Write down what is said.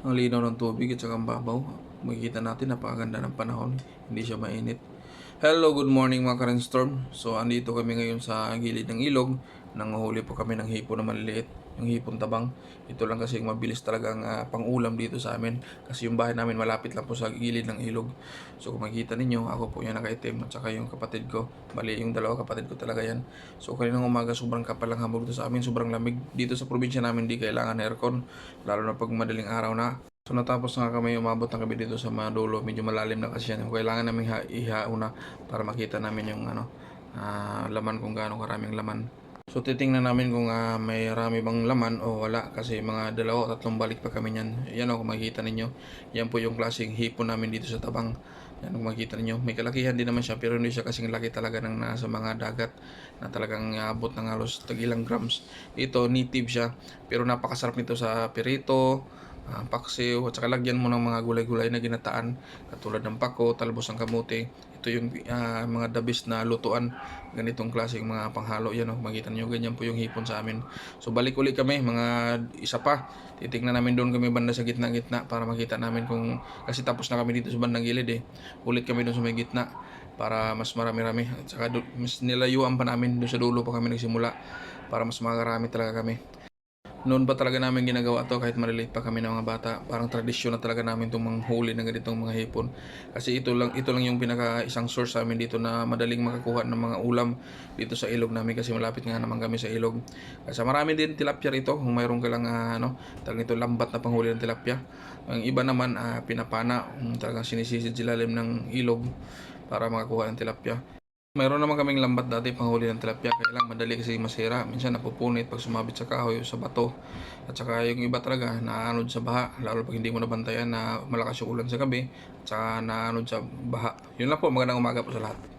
Ang linaw ng tubig at saka ang babaw. Makikita natin napakaganda ng panahon. Hindi siya mainit. Hello, good morning mga Karen Storm. So, andito kami ngayon sa gilid ng ilog. Nanguhuli po kami ng hipon na maliliit. Yung hipon tabang. Ito lang kasi yung mabilis talagang ah, pang-ulam dito sa amin. Kasi yung bahay namin malapit lang po sa gilid ng ilog. So, kung makikita ninyo, ako po yung nakaitim at saka yung kapatid ko. Bali, yung dalawa kapatid ko talaga yan. So, kaninang umaga, sobrang kapal ang hamog dito sa amin. Sobrang lamig. Dito sa probinsya namin, di kailangan aircon. Lalo na pag madaling araw na. So natapos na kami, umabot na kami dito sa mga dulo. Medyo malalim na kasi yan. Kailangan namin ha- ihauna para makita namin yung ano, ah, laman kung gaano karaming laman. So titingnan namin kung ah, may rami bang laman o wala kasi mga dalawa o tatlong balik pa kami niyan. Yan o kung makikita ninyo. Yan po yung klaseng hipon namin dito sa tabang. Yan kung makikita ninyo. May kalakihan din naman siya pero hindi siya kasing laki talaga ng nasa mga dagat na talagang abot ng halos tagilang grams. Ito native siya pero napakasarap nito sa pirito, ah, paksiw at saka lagyan mo ng mga gulay-gulay na ginataan katulad ng pako, talbos ng kamote. Ito yung ah, mga dabis na lutuan ganitong klaseng mga panghalo yan oh. Makita niyo ganyan po yung hipon sa amin. So balik uli kami mga isa pa. Titingnan namin doon kami banda sa gitna-gitna para makita namin kung kasi tapos na kami dito sa bandang gilid eh. Ulit kami doon sa may gitna para mas marami-rami. At saka do- mas nilayuan pa namin doon sa dulo pa kami nagsimula para mas makarami talaga kami. Noon pa talaga namin ginagawa to kahit maliliit pa kami ng mga bata. Parang tradisyon na talaga namin itong manghuli ng ganitong mga hipon. Kasi ito lang ito lang yung pinaka isang source sa amin dito na madaling makakuha ng mga ulam dito sa ilog namin kasi malapit nga naman kami sa ilog. Kasi marami din tilapia rito kung mayroon ka lang ah, ano, talagang ito lambat na panghuli ng tilapia. Ang iba naman ah, pinapana, um, talagang sinisisid sa ilalim ng ilog para makakuha ng tilapia. Mayroon naman kaming lambat dati panghuli ng tilapia. Kaya lang madali kasi masira. Minsan napupunit pag sumabit sa kahoy o sa bato. At saka yung iba talaga naanod sa baha. Lalo pag hindi mo nabantayan na malakas yung ulan sa gabi. At saka naanod sa baha. Yun lang po. Magandang umaga po sa lahat.